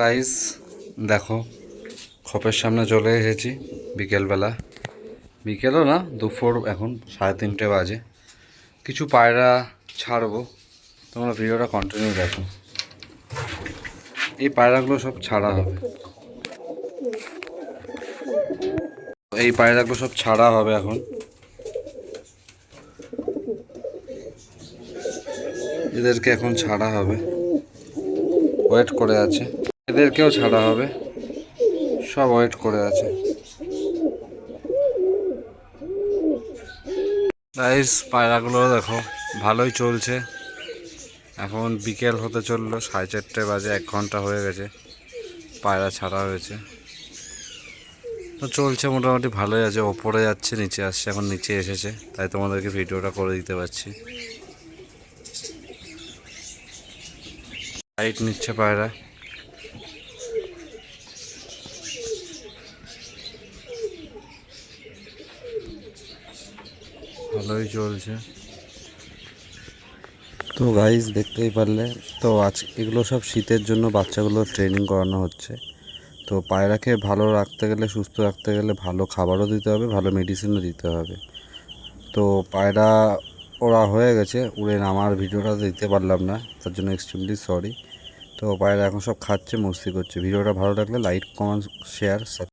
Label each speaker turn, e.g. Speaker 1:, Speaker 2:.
Speaker 1: Guys দেখো, খপের সামনে চলে এসেছি বিকেলবেলা। বিকেলও না, দুপুর এখন, সাড়ে তিনটে বাজে। কিছু পায়রা ছাড়বো। তোমরা ভিডিওটা কন্টিনিউ দেখো। এই পায়রাগুলো সব ছাড়া হবে। এই পায়রাগুলো সব ছাড়া হবে এখন। এদেরকে এখন ছাড়া হবে। ওয়েট করে আছে। এদেরকেও ছাড়া হবে। সব ওয়েট করে আছে। গাইস পায়রাগুলো দেখো, ভালোই চলছে। এখন বিকেল হতে চলল, সাড়ে চারটে বাজে, এক ঘণ্টা হয়ে গেছে। পায়রা ছাড়া হয়েছে। তো চলছে, মোটামুটি ভালোই আছে। ওপরে যাচ্ছে, নিচে আসছে, এখন নিচে এসেছে। তাই তোমাদেরকে ভিডিওটা করে দিতে পারছি। লাইট নিচ্ছে পায়রা। ভালোই চলছে। তো গাইজ দেখতেই পারলে। তো আজ এগুলো সব শীতের জন্য বাচ্চাগুলো ট্রেনিং করানো হচ্ছে। তো পায়রাকে ভালো রাখতে গেলে, সুস্থ রাখতে গেলে ভালো খাবারও দিতে হবে, ভালো মেডিসিনও দিতে হবে। তো পায়রা, ওরা হয়ে গেছে। উড়ে নামার ভিডিওটা দিতে পারলাম না, তার জন্য এক্সট্রিমলি সরি তো পায়রা এখন সব খাচ্ছে, মস্তি করছে। ভিডিওটা ভালো লাগলে লাইক কমেন্ট শেয়ার